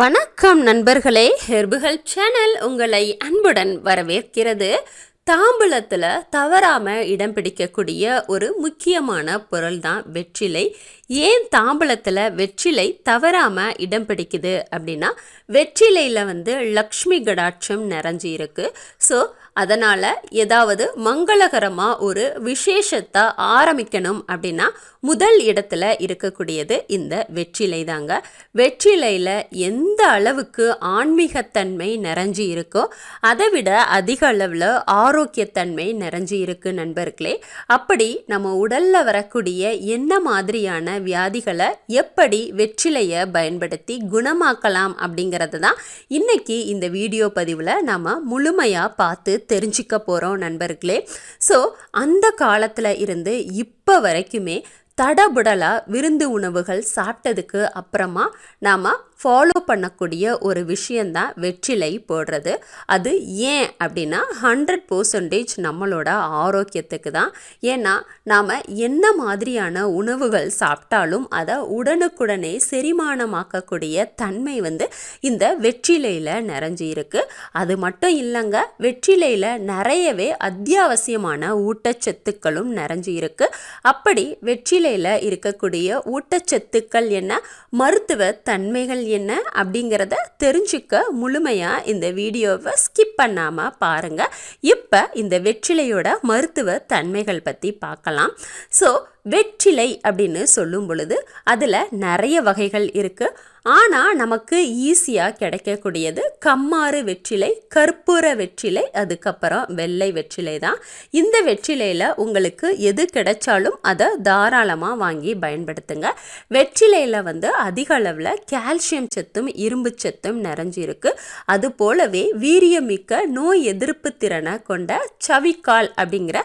வணக்கம் நண்பர்களே ஹெர்புகள் சேனல் உங்களை அன்புடன் வரவேற்கிறது. தாம்பூலத்தில் தவறாமல் இடம் பிடிக்கக்கூடிய ஒரு முக்கியமான பொருள் தான் வெற்றிலை. ஏன் தாம்பழத்தில் வெற்றிலை தவறாமல் இடம் பிடிக்குது அப்படின்னா வெற்றிலையில் வந்து லக்ஷ்மி கடாட்சம் நிறைஞ்சி இருக்கு. ஸோ அதனால் ஏதாவது மங்களகரமாக ஒரு விசேஷத்தை ஆரம்பிக்கணும் அப்படின்னா முதல் இடத்துல இருக்கக்கூடியது இந்த வெற்றிலை தாங்க. வெற்றிலையில் எந்த அளவுக்கு ஆன்மீகத்தன்மை நிறைஞ்சி இருக்கோ அதை விட அதிக அளவில் ஆரோக்கியத்தன்மை நிறைஞ்சி இருக்கு நண்பர்களே. அப்படி நம்ம உடலில் வரக்கூடிய என்ன மாதிரியான வியாதிகளை எப்படி வெற்றிலையை பயன்படுத்தி குணமாக்கலாம் அப்படிங்கிறது தான் இன்னைக்கு இந்த வீடியோ பதிவில் நம்ம முழுமையாக பார்த்து தெரிஞ்சுக்க போகிறோம் நண்பர்களே. ஸோ அந்த காலத்தில் இருந்து இப்போ வரைக்குமே தடபுடலாக விருந்து உணவுகள் சாப்பிட்டதுக்கு அப்புறமா நாம் ஃபாலோ பண்ணக்கூடிய ஒரு விஷயந்தான் வெற்றிலை போடுறது. அது ஏன் அப்படின்னா ஹண்ட்ரட் பர்சன்டேஜ் நம்மளோட ஆரோக்கியத்துக்கு தான். ஏன்னா நாம் என்ன மாதிரியான உணவுகள் சாப்பிட்டாலும் அதை உடனுக்குடனே செரிமானமாக்கக்கூடிய தன்மை வந்து இந்த வெற்றிலையில் நிறைஞ்சி இருக்கு. அது மட்டும் இல்லைங்க வெற்றிலையில் நிறையவே அத்தியாவசியமான ஊட்டச்சத்துக்களும் நிறைஞ்சி இருக்கு. அப்படி வெற்றிலையில் இருக்கக்கூடிய ஊட்டச்சத்துக்கள் என்ன? மருத்துவ தன்மைகள் என்ன அப்படிங்கிறத தெரிஞ்சுக்க முழுமையாக இந்த வீடியோவை ஸ்கிப் பண்ணாமல் பாருங்கள் இப்போ இந்த வெற்றிலையோட மருத்துவ தன்மைகள் பற்றி பார்க்கலாம். ஸோ வெற்றிலை அப்படின்னு சொல்லும் பொழுது அதில் நிறைய வகைகள் இருக்குது ஆனால் நமக்கு ஈஸியாக கிடைக்கக்கூடியது கம்மாறு வெற்றிலை கற்பூர வெற்றிலை அதுக்கப்புறம் வெள்ளை வெற்றிலை தான். இந்த வெற்றிலையில் உங்களுக்கு எது கிடைச்சாலும் அதை தாராளமாக வாங்கி பயன்படுத்துங்க. வெற்றிலையில் வந்து அதிக அளவில் கால்சியம் சத்தும் இரும்பு சத்தும் நிறைஞ்சிருக்கு. அது போலவே வீரியமிக்க நோய் எதிர்ப்பு திறனை கொண்ட சவிக்கால் அப்படிங்கிற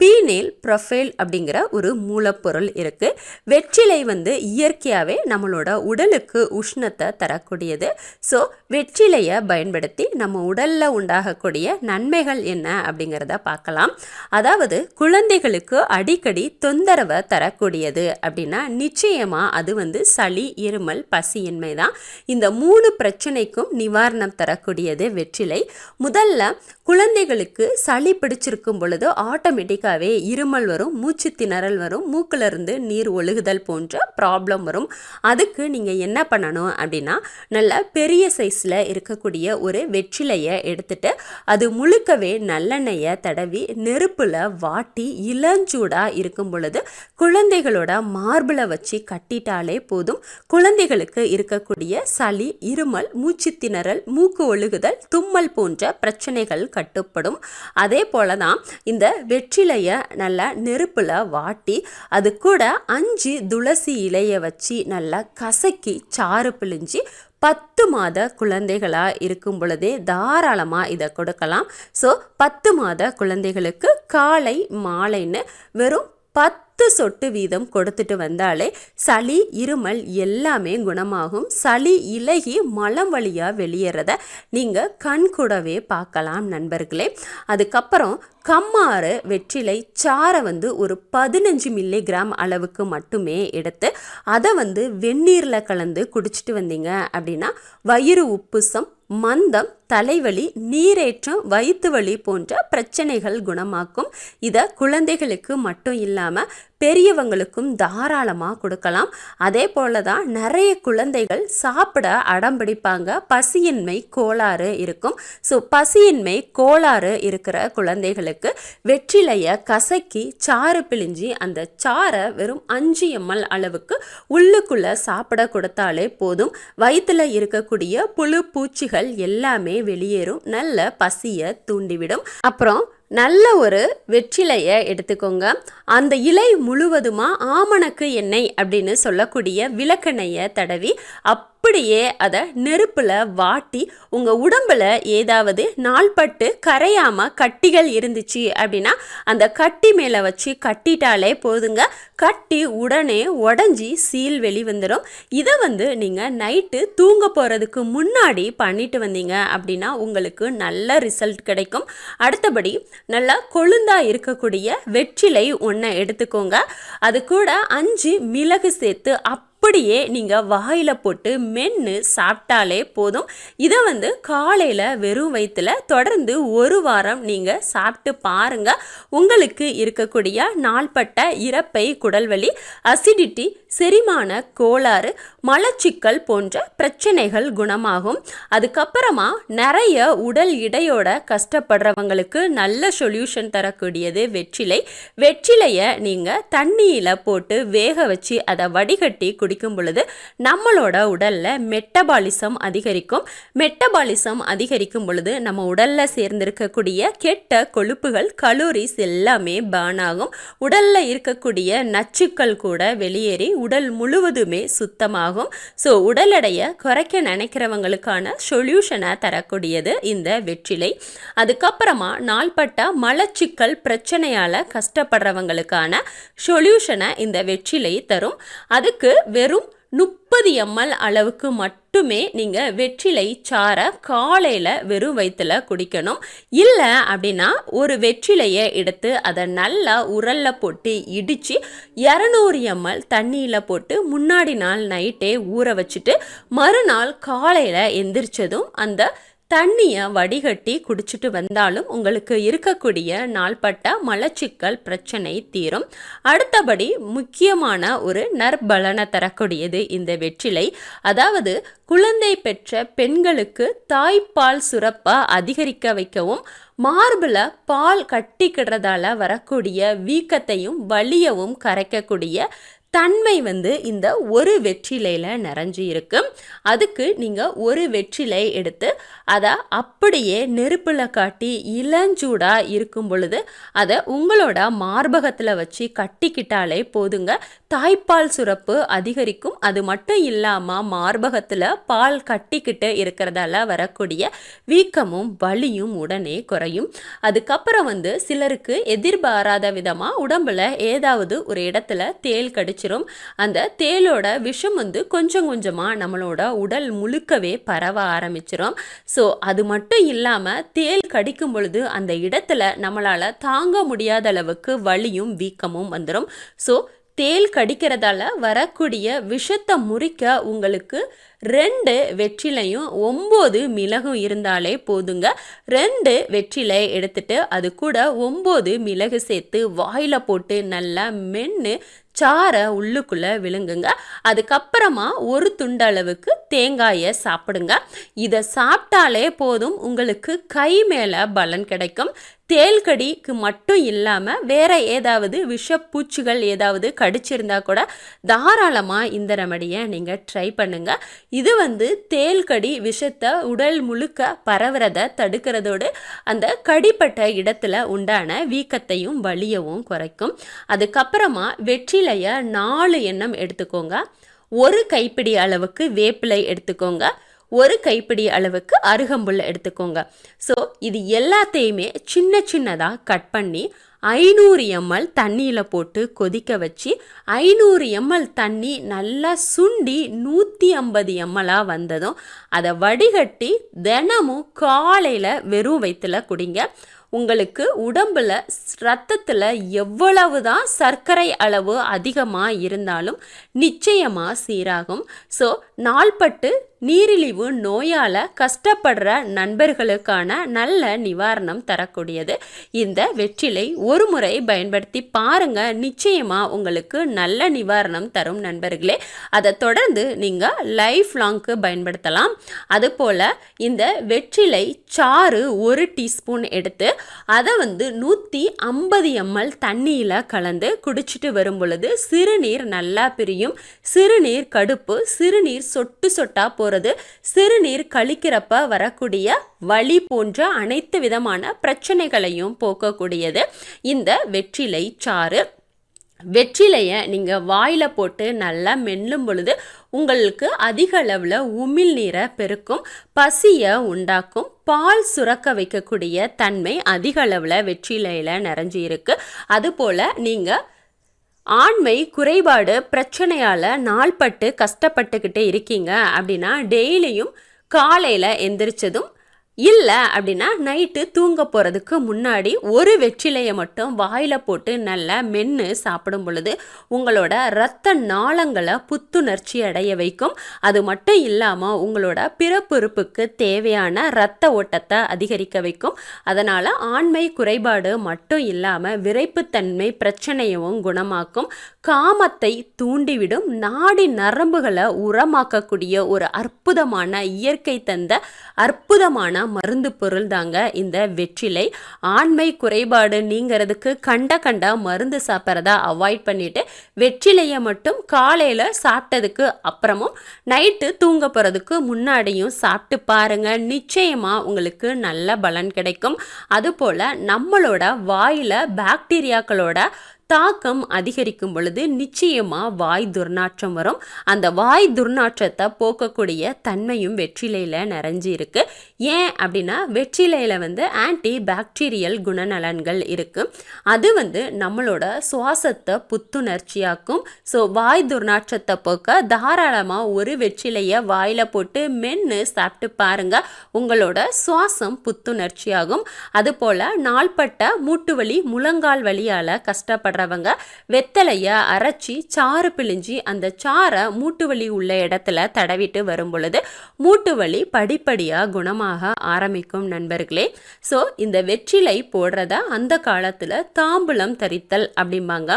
பீனேல் ப்ரொஃபைல் அப்படிங்கிற ஒரு மூலப்பொருள் இருக்குது வெற்றிலை வந்து இயற்கையாகவே நம்மளோட உடலுக்கு உஷ்ணத்தை தரக்கூடியது. ஸோ வெற்றிலையை பயன்படுத்தி நம்ம உடலில் உண்டாகக்கூடிய நன்மைகள் என்ன அப்படிங்கிறத பார்க்கலாம். அதாவது குழந்தைகளுக்கு அடிக்கடி தொந்தரவை தரக்கூடியது அப்படின்னா நிச்சயமாக அது வந்து சளி இருமல் பசியின்மை தான். இந்த மூணு பிரச்சனைக்கும் நிவாரணம் தரக்கூடியது வெற்றிலை. முதல்ல குழந்தைகளுக்கு சளி பிடிச்சிருக்கும் பொழுது ஆட்டோமேட்டிக்காக ஆட்டோமேட்டிக்காகவே இருமல் வரும் மூச்சு திணறல் வரும் மூக்கிலிருந்து நீர் ஒழுகுதல் போன்ற ப்ராப்ளம் வரும். அதுக்கு நீங்கள் என்ன பண்ணணும் அப்படின்னா நல்ல பெரிய சைஸில் இருக்கக்கூடிய ஒரு வெற்றிலையை எடுத்துட்டு அது முழுக்கவே நல்லெண்ணெயை தடவி நெருப்பில் வாட்டி இளஞ்சூடாக இருக்கும் பொழுது குழந்தைகளோட மார்பிளை வச்சு கட்டிட்டாலே போதும். குழந்தைகளுக்கு இருக்கக்கூடிய சளி இருமல் மூச்சு திணறல் மூக்கு ஒழுகுதல் தும்மல் போன்ற பிரச்சனைகள் கட்டுப்படும். அதே போல தான் இந்த வெற்றிலை வெற்றிலையை நல்லா நெருப்பில் வாட்டி அது கூட அஞ்சு துளசி இலையை வச்சு நல்லா கசக்கி சாறு பிழிஞ்சு பத்து மாத குழந்தைகளாக இருக்கும் பொழுதே தாராளமாக இதை கொடுக்கலாம். ஸோ பத்து மாத குழந்தைகளுக்கு காலை மாலைன்னு வெறும் பத்து சொட்டு வீதம் கொடுத்துட்டு வந்தாலே சளி இருமல் எல்லாமே குணமாகும். சளி இலகி மலம் வழியாக வெளியேறத நீங்கள் கண் கூடவே பார்க்கலாம் நண்பர்களே. அதுக்கப்புறம் கம்மாறு வெற்றிலை சாரை வந்து ஒரு பதினஞ்சு மில்லிகிராம் அளவுக்கு மட்டுமே எடுத்து அதை வந்து வெந்நீரில் கலந்து குடிச்சிட்டு வந்தீங்க அப்படின்னா வயிறு உப்புசம் மந்தம் தலைவலி நீரேற்றம் வயிற்று வலி போன்ற பிரச்சனைகள் குணமாக்கும். இதை குழந்தைகளுக்கு மட்டும் இல்லாமல் பெரியவங்களுக்கும் தாராளமாக கொடுக்கலாம். அதே போல தான் நிறைய குழந்தைகள் சாப்பிட அடம் பிடிப்பாங்க பசியின்மை கோளாறு இருக்கும். ஸோ பசியின்மை கோளாறு இருக்கிற குழந்தைகளுக்கு வெற்றிலையை கசக்கி சாறு பிழிஞ்சி அந்த சாறை வெறும் அஞ்சு எம்எல் அளவுக்கு உள்ளுக்குள்ளே சாப்பிட கொடுத்தாலே போதும். வயிற்றில் இருக்கக்கூடிய புழு பூச்சிகள் எல்லாமே வெளியேறும். நல்ல பசியை தூண்டிவிடும். அப்புறம் நல்ல ஒரு வெற்றிலையை எடுத்துக்கோங்க. அந்த இலை முழுவதுமாக ஆமணக்கு எண்ணெய் அப்படின்னு சொல்லக்கூடிய விளக்கெண்ணெயை தடவி அப் அப்படியே அதை நெருப்பில் வாட்டி உங்கள் உடம்பில் ஏதாவது நாள்பட்டு கரையாமல் கட்டிகள் இருந்துச்சு அப்படின்னா அந்த கட்டி மேலே வச்சு கட்டிட்டாலே போதுங்க. கட்டி உடனே உடஞ்சி சீல் வெளி வந்துடும் இதை வந்து நீங்கள் நைட்டு தூங்க போகிறதுக்கு முன்னாடி பண்ணிட்டு வந்தீங்க அப்படின்னா உங்களுக்கு நல்ல ரிசல்ட் கிடைக்கும். அடுத்தபடி நல்லா கொழுந்தாக இருக்கக்கூடிய வெற்றிலை ஒன்றை எடுத்துக்கோங்க. அது கூட அஞ்சு மிளகு சேர்த்து அப் அப்படியே நீங்கள் வாயில் போட்டு மென்று சாப்பிட்டாலே போதும். இதை வந்து காலையில் வெறும் வயிற்றுல தொடர்ந்து ஒரு வாரம் நீங்கள் சாப்பிட்டு பாருங்கள் உங்களுக்கு இருக்கக்கூடிய நாள்பட்ட இறப்பை குடல்வலி அசிடிட்டி செரிமான கோளாறு மலச்சிக்கல் போன்ற பிரச்சனைகள் குணமாகும். அதுக்கப்புறமா நிறைய உடல் இடையோட கஷ்டப்படுறவங்களுக்கு நல்ல சொல்யூஷன் தரக்கூடியது வெற்றிலை. வெற்றிலையை நீங்கள் தண்ணியில் போட்டு வேக வச்சு அதை வடிகட்டி குடிக்கும் பொழுது நம்மளோட உடலில் மெட்டபாலிசம் அதிகரிக்கும். மெட்டபாலிசம் அதிகரிக்கும் பொழுது நம்ம உடலில் சேர்ந்திருக்கக்கூடிய கெட்ட கொழுப்புகள் கலோரிஸ் எல்லாமே பேர்ன் ஆகும். உடலில் இருக்கக்கூடிய நச்சுக்கள் கூட வெளியேறி உடல் முழுவதுமே சுத்தமாகும். ஸோ உடல் எடையை குறைக்க நினைக்கிறவங்களுக்கான சொல்யூஷனை தரக்கூடியது இந்த வெற்றிலை. அதுக்கப்புறமா நாள்பட்ட மலச்சிக்கல் பிரச்சனையால் கஷ்டப்படுறவங்களுக்கான சொல்யூஷனை இந்த வெற்றிலை தரும். அதுக்கு வெறும் முப்பது எம்எல் அளவுக்கு மட்டுமே நீங்கள் வெற்றிலை சாரை காலையில் வெறும் வயிற்றில் குடிக்கணும். இல்லை அப்படின்னா ஒரு வெற்றிலையை எடுத்து அதை நல்லா உரல்ல போட்டு இடித்து இரநூறு எம்எல் தண்ணியில் போட்டு முன்னாடி நாள் நைட்டே ஊற வச்சுட்டு மறுநாள் காலையில் எந்திரிச்சதும் அந்த தண்ணியை வடிகட்டி குடிச்சிட்டு வந்தாலும் உங்களுக்கு இருக்கக்கூடிய நாள்பட்ட மலச்சிக்கல் பிரச்சனை தீரும். அடுத்தபடி முக்கியமான ஒரு நற்பலனை தரக்கூடியது இந்த வெற்றிலை. அதாவது குழந்தை பெற்ற பெண்களுக்கு தாய்ப்பால் சுரப்பை அதிகரிக்க வைக்கவும் மார்பில் பால் கட்டிக்கிடுறதால வரக்கூடிய வீக்கத்தையும் வலியவும் கரைக்கக்கூடிய தன்மை வந்து இந்த ஒரு வெற்றிலையில் நிறைஞ்சு இருக்கு அதுக்கு நீங்கள் ஒரு வெற்றிலை எடுத்து அதை அப்படியே நெருப்பில் காட்டி இளஞ்சூடாக இருக்கும் பொழுது அதை உங்களோட மார்பகத்தில் வச்சு கட்டிக்கிட்டாலே போதுங்க. தாய்ப்பால் சுரப்பு அதிகரிக்கும். அது மட்டும் இல்லாமல் மார்பகத்தில் பால் கட்டிக்கிட்டு இருக்கிறதால வரக்கூடிய வீக்கமும் வலியும் உடனே குறையும். அதுக்கப்புறம் வந்து சிலருக்கு எதிர்பாராத விதமாக உடம்புல ஏதாவது ஒரு இடத்துல தேல் கடிச்சு ஆரம்பிச்சிரும் அந்த தேலோட விஷம் வந்து கொஞ்சம் கொஞ்சமாக நம்மளோட உடல் முழுக்கவே பரவ ஆரம்பிச்சிரும். ஸோ அது மட்டும் இல்லாமல் தேல் கடிக்கும் பொழுது அந்த இடத்துல நம்மளால் தாங்க முடியாத அளவுக்கு வலியும் வீக்கமும் வந்துடும் ஸோ தேல் கடிக்கிறதால வரக்கூடிய விஷத்தை முறிக்க உங்களுக்கு ரெண்டு வெற்றிலையும் ஒம்பது மிளகும் இருந்தாலே போதுங்க. ரெண்டு வெற்றிலை எடுத்துட்டு அது கூட ஒம்பது மிளகு சேர்த்து வாயில் போட்டு நல்லா மென்று சாரை உள்ளுக்குள்ளே விழுங்குங்க. அதுக்கப்புறமா ஒரு துண்டளவுக்கு தேங்காயை சாப்பிடுங்க. இதை சாப்பிட்டாலே போதும் உங்களுக்கு கை மேலே பலன் கிடைக்கும். தேல்கடிக்கு மட்டும் இல்லாமல் வேற ஏதாவது விஷப்பூச்சிகள் ஏதாவது கடிச்சிருந்தா கூட தாராளமாக இந்த ரெமடியை நீங்கள் ட்ரை பண்ணுங்கள் இது வந்து தேல்கடி விஷத்தை உடல் முழுக்க பரவுறதை தடுக்கிறதோடு அந்த கடிப்பட்ட இடத்துல உண்டான வீக்கத்தையும் வலியவும் குறைக்கும். அதுக்கப்புறமா வெற்றிலையை நாலு எண்ணம் எடுத்துக்கோங்க. ஒரு கைப்பிடி அளவுக்கு வேப்பிலை எடுத்துக்கோங்க. ஒரு கைப்பிடி அளவுக்கு அருகம்புல் எடுத்துக்கோங்க. ஸோ இது எல்லாத்தையுமே சின்ன சின்னதாக கட் பண்ணி ஐநூறு எம்எல் தண்ணியில் போட்டு கொதிக்க வச்சு ஐநூறு எம்எல் தண்ணி நல்லா சுண்டி நூற்றி ஐம்பது எம்எல்லாக வந்ததும் அதை வடிகட்டி தினமும் காலையில் வெறும் வயிற்றுல குடிங்க. உங்களுக்கு உடம்புல ரத்தத்தில் எவ்வளவு தான் சர்க்கரை அளவு அதிகமாக இருந்தாலும் நிச்சயமாக சீராகும். ஸோ நாள்பட்டு நீரிழிவு நோயால் கஷ்டப்படுற நண்பர்களுக்கான நல்ல நிவாரணம் தரக்கூடியது. இந்த வெற்றிலை ஒரு முறை பயன்படுத்தி பாருங்க. நிச்சயமாக உங்களுக்கு நல்ல நிவாரணம் தரும் நண்பர்களே. அதை தொடர்ந்து நீங்கள் லைஃப் லாங்க்கு பயன்படுத்தலாம். அதுபோல் இந்த வெற்றிலை சாறு ஒரு டீஸ்பூன் எடுத்து அதை வந்து நூற்றி ஐம்பது எம்எல் தண்ணியில் கலந்து குடிச்சிட்டு வரும் பொழுது சிறுநீர் நல்லா பிரியும். சிறுநீர் கடுப்பு சிறுநீர் சொட்டு சொட்டாக போகிறது சிறுநீர் கழிக்கிறப்ப வரக்கூடிய வலி போன்ற அனைத்து விதமான பிரச்சனைகளையும் போக்கக்கூடியது. இந்த வெற்றிலை சாறு. வெற்றிலையை நீங்கள் வாயில் போட்டு நல்லா மெல்லும் பொழுது உங்களுக்கு அதிக அளவில் உமிழ் நீரை பெருக்கும் பசியை உண்டாக்கும் பால் சுரக்க வைக்கக்கூடிய தன்மை அதிக அளவில் வெற்றிலையில் நிறைஞ்சி இருக்குது அதுபோல் நீங்கள் ஆண்மை குறைபாடு பிரச்சனையால் நாள்பட்டு கஷ்டப்பட்டுக்கிட்டே இருக்கீங்க அப்படின்னா டெய்லியும் காலையில் எந்திரிச்சதும் இல்லை அப்படின்னா நைட்டு தூங்க போகிறதுக்கு முன்னாடி ஒரு வெற்றிலையை மட்டும் வாயில் போட்டு நல்லா மென்று சாப்பிடும் பொழுது உங்களோட இரத்த நாளங்களை புத்துணர்ச்சி அடைய வைக்கும். அது மட்டும் இல்லாமல் உங்களோட பிறப்புறுப்புக்கு தேவையான இரத்த ஓட்டத்தை அதிகரிக்க வைக்கும். அதனால் ஆண்மை குறைபாடு மட்டும் இல்லாமல் விரைப்புத்தன்மை பிரச்சனையும் குணமாக்கும். காமத்தை தூண்டிவிடும். நாடி நரம்புகளை உரமாக்கக்கூடிய ஒரு அற்புதமான இயற்கை தந்த அற்புதமான மருந்து பொருள் தாங்க இந்த வெற்றிலை. ஆண்மை குறைபாடு நீங்கிறதுக்கு கண்ட கண்ட மருந்து சாப்பிட்றதா அவாய்ட் பண்ணிட்டு வெற்றிலையை மட்டும் காலையில் சாப்பிட்டதுக்கு அப்புறமும் நைட்டு தூங்க போகிறதுக்கு முன்னாடியும் சாப்பிட்டு பாருங்க. நிச்சயமாக உங்களுக்கு நல்ல பலன் கிடைக்கும். அதுபோல் நம்மளோட வாயில் பாக்டீரியாக்களோட தாக்கம் அதிகரிக்கும் பொழுது நிச்சயமாக வாய் துர்நாற்றம் வரும். அந்த வாய் துர்நாற்றத்தை போக்கக்கூடிய தன்மையும் வெற்றிலையில் நிறைஞ்சி இருக்கு. ஏன் அப்படின்னா வெற்றிலையில் வந்து ஆன்டி பாக்டீரியல் குணநலன்கள் இருக்குது அது வந்து நம்மளோட சுவாசத்தை புத்துணர்ச்சியாக்கும். ஸோ வாய் துர்நாற்றத்தை போக்க தாராளமாக ஒரு வெற்றிலையை வாயில் போட்டு மென்று சாப்பிட்டு பாருங்க. உங்களோட சுவாசம் புத்துணர்ச்சியாகும். அதுபோல் நாள்பட்ட மூட்டு வலி முழங்கால் வலியால் கஷ்டப்பட படுறவங்க வெத்தலையை அரைச்சி சாறு பிழிஞ்சி அந்த சாரை மூட்டு வலி உள்ள இடத்துல தடவிட்டு வரும் பொழுது மூட்டு வலி படிப்படியாக குணமாக ஆரம்பிக்கும் நண்பர்களே. ஸோ இந்த வெற்றிலை போடுறத அந்த காலத்தில் தாம்பூலம் தரித்தல் அப்படிம்பாங்க.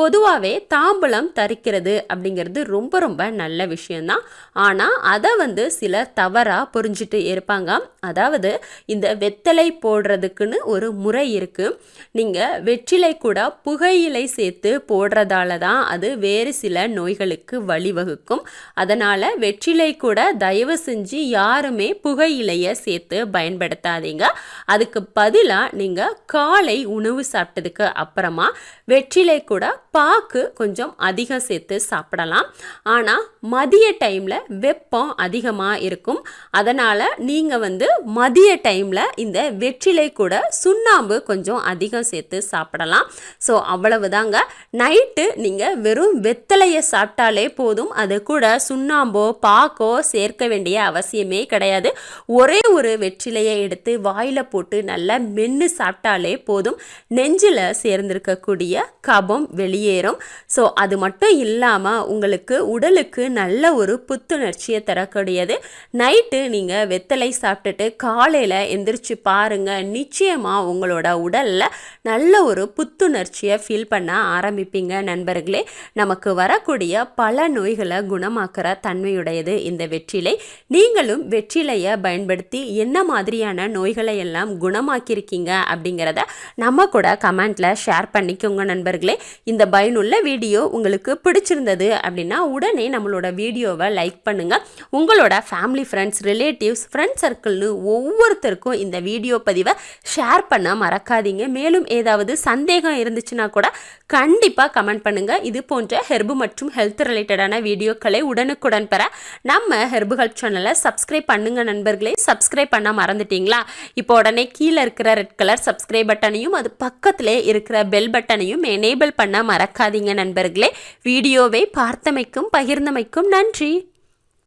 பொதுவாகவே தாம்பூலம் தரிக்கிறது அப்படிங்கிறது ரொம்ப ரொம்ப நல்ல விஷயம்தான். ஆனால் அதை வந்து சிலர் தவறாக புரிஞ்சிட்டு இருப்பாங்க. அதாவது இந்த வெத்தலை போடுறதுக்குன்னு ஒரு முறை இருக்குது நீங்கள் வெற்றிலை கூட புகை புகையிலை சேர்த்து போடுறதால தான் அது வேறு சில நோய்களுக்கு வழிவகுக்கும். அதனால் வெற்றிலை கூட தயவு செஞ்சு யாருமே புகையிலையை சேர்த்து பயன்படுத்தாதீங்க. அதுக்கு பதிலாக நீங்கள் காலை உணவு சாப்பிட்டதுக்கு அப்புறமா வெற்றிலை கூட பாக்கு கொஞ்சம் அதிகம் சேர்த்து சாப்பிடலாம். ஆனால் மதிய டைமில் வெப்பம் அதிகமாக இருக்கும். அதனால் நீங்கள் வந்து மதிய டைமில் இந்த வெற்றிலை கூட சுண்ணாம்பு கொஞ்சம் அதிகம் சேர்த்து சாப்பிடலாம். ஸோ அவ்வளவுதாங்க. நைட்டு நீங்கள் வெறும் வெத்தலையை சாப்பிட்டாலே போதும். அது கூட சுண்ணாம்போ பாக்கோ சேர்க்க வேண்டிய அவசியமே கிடையாது. ஒரே ஒரு வெற்றிலையை எடுத்து வாயில் போட்டு நல்லா மென்று சாப்பிட்டாலே போதும். நெஞ்சில் சேர்ந்திருக்கக்கூடிய கபம் வெளியேறும். ஸோ அது மட்டும் இல்லாமல் உங்களுக்கு உடலுக்கு நல்ல ஒரு புத்துணர்ச்சியை தரக்கூடியது. நைட்டு நீங்கள் வெத்தலை சாப்பிட்டுட்டு காலையில் எந்திரிச்சு பாருங்கள் நிச்சயமாக உங்களோட உடலில் நல்ல ஒரு புத்துணர்ச்சியை ஃபீல் பண்ண ஆரம்பிப்பீங்க நண்பர்களே. நமக்கு வரக்கூடிய பல நோய்களை குணமாக்குற தன்மையுடையது இந்த வெற்றிலை. நீங்களும் வெற்றிலையை பயன்படுத்தி என்ன மாதிரியான நோய்களை எல்லாம் குணமாக்கியிருக்கீங்க அப்படிங்கிறத நம்ம கூட கமெண்ட்டில் ஷேர் பண்ணிக்கோங்க நண்பர்களே. இந்த பயனுள்ள வீடியோ உங்களுக்கு பிடிச்சிருந்தது அப்படின்னா உடனே நம்மளோட வீடியோவை லைக் பண்ணுங்கள் உங்களோட ஃபேமிலி ஃப்ரெண்ட்ஸ் ரிலேட்டிவ்ஸ் ஃப்ரெண்ட் சர்க்கிள்னு ஒவ்வொருத்தருக்கும் இந்த வீடியோ பதிவை ஷேர் பண்ண மறக்காதீங்க. மேலும் ஏதாவது சந்தேகம் இருந்துச்சுன்னா கூட கண்டிப்பாக கமெண்ட் பண்ணுங்கள் இது போன்ற ஹெர்பு மற்றும் ஹெல்த் ரிலேட்டடான வீடியோக்களை உடனுக்குடன் பெற நம்ம ஹெர்பு ஹெல்ப் சேனலை சப்ஸ்கிரைப் பண்ணுங்கள் நண்பர்களே. சப்ஸ்கிரைப் பண்ண மறந்துட்டீங்களா? இப்போ உடனே கீழே இருக்கிற ரெட் கலர் சப்ஸ்கிரைப் பட்டனையும் அது பக்கத்திலே இருக்கிற பெல் பட்டனையும் எனேபிள் பண்ண மறக்காதீங்க நண்பர்களே. வீடியோவை பார்த்தமைக்கும் பகிர்ந்தமைக்கும் நன்றி.